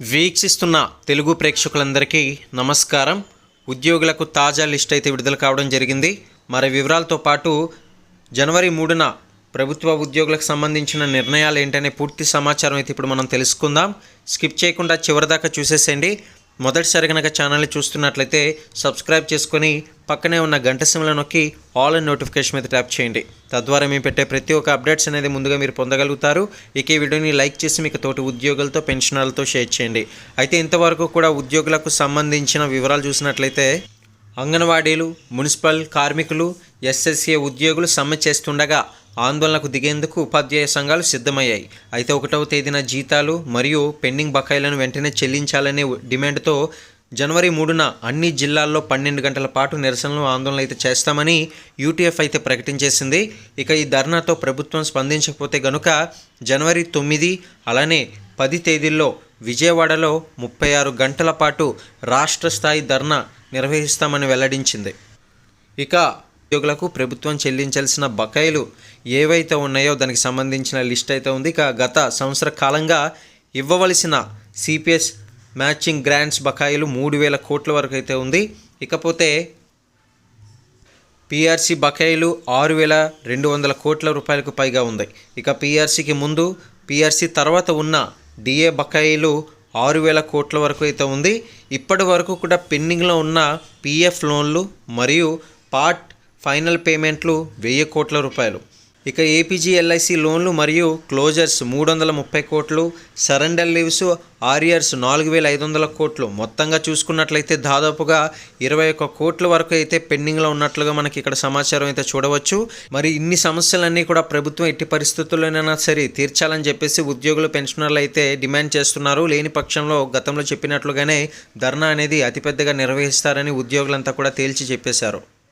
వీక్షిస్తున్న తెలుగు ప్రేక్షకులందరికీ నమస్కారం. ఉద్యోగులకు తాజా లిస్ట్ అయితే విడుదల కావడం జరిగింది. మరి వివరాలతో పాటు జనవరి మూడున ప్రభుత్వ ఉద్యోగులకు సంబంధించిన నిర్ణయాలు ఏంటనే పూర్తి సమాచారం అయితే ఇప్పుడు మనం తెలుసుకుందాం. స్కిప్ చేయకుండా చివరిదాకా చూసేసేయండి. మొదటిసారి కనుక ఛానల్ని చూస్తున్నట్లయితే సబ్స్క్రైబ్ చేసుకొని పక్కనే ఉన్న గంట సిమ్లో నొక్కి ఆల్ అండ్ నోటిఫికేషన్ మీద ట్యాప్ చేయండి. తద్వారా మేము పెట్టే ప్రతి ఒక్క అప్డేట్స్ అనేది ముందుగా మీరు పొందగలుగుతారు. ఇక ఈ వీడియోని లైక్ చేసి మీకు తోటి ఉద్యోగులతో పెన్షనర్లతో షేర్ చేయండి. అయితే ఇంతవరకు కూడా ఉద్యోగులకు సంబంధించిన వివరాలు చూసినట్లయితే అంగన్వాడీలు మున్సిపల్ కార్మికులు ఎస్ఎస్ఏ ఉద్యోగులు సమ్మె చేస్తుండగా ఆందోళనకు దిగేందుకు ఉపాధ్యాయ సంఘాలు సిద్ధమయ్యాయి. అయితే ఒకటవ తేదీన జీతాలు మరియు పెండింగ్ బకాయిలను వెంటనే చెల్లించాలనే డిమాండ్తో జనవరి మూడున అన్ని జిల్లాల్లో పన్నెండు గంటల పాటు నిరసనలు ఆందోళన అయితే చేస్తామని యూటీఎఫ్ అయితే ప్రకటించేసింది. ఇక ఈ ధర్నాతో ప్రభుత్వం స్పందించకపోతే గనుక జనవరి తొమ్మిది అలానే పది తేదీల్లో విజయవాడలో ముప్పై ఆరు గంటల పాటు రాష్ట్ర స్థాయి ధర్నా నిర్వహిస్తామని వెల్లడించింది. ఇక ఉద్యోగులకు ప్రభుత్వం చెల్లించాల్సిన బకాయిలు ఏవైతే ఉన్నాయో దానికి సంబంధించిన లిస్ట్ అయితే ఉంది. ఇక గత సంవత్సర కాలంగా ఇవ్వవలసిన సిపిఎస్ మ్యాచింగ్ గ్రాంట్స్ బకాయిలు మూడు వేల కోట్ల వరకు అయితే ఉంది. ఇకపోతే పిఆర్సీ బకాయిలు ఆరు వేల రెండు వందల కోట్ల రూపాయలకు పైగా ఉంది. ఇక పిఆర్సీకి ముందు పిఆర్సీ తర్వాత ఉన్న డిఏ బకాయిలు ఆరు వేల కోట్ల వరకు అయితే ఉంది. ఇప్పటి వరకు కూడా పెండింగ్లో ఉన్న పిఎఫ్ లోన్లు మరియు పార్ట్ ఫైనల్ పేమెంట్లు వెయ్యి కోట్ల రూపాయలు. ఇక ఏపీజీ ఎల్ఐసి లోన్లు మరియు క్లోజర్స్ మూడు వందల ముప్పై కోట్లు సరెండర్ లీవ్స్ ఆరియర్స్ నాలుగు వేల ఐదు వందల కోట్లు. మొత్తంగా చూసుకున్నట్లయితే దాదాపుగా ఇరవై ఒక్క కోట్ల వరకు అయితే పెండింగ్లో ఉన్నట్లుగా మనకి ఇక్కడ సమాచారం అయితే చూడవచ్చు. మరి ఇన్ని సమస్యలన్నీ కూడా ప్రభుత్వం ఎట్టి పరిస్థితుల్లోనైనా సరే తీర్చాలని చెప్పేసి ఉద్యోగులు పెన్షనర్లు అయితే డిమాండ్ చేస్తున్నారు. లేని పక్షంలో గతంలో చెప్పినట్లుగానే ధర్నా అనేది అతిపెద్దగా నిర్వహిస్తారని ఉద్యోగులంతా కూడా తేల్చి చెప్పేశారు.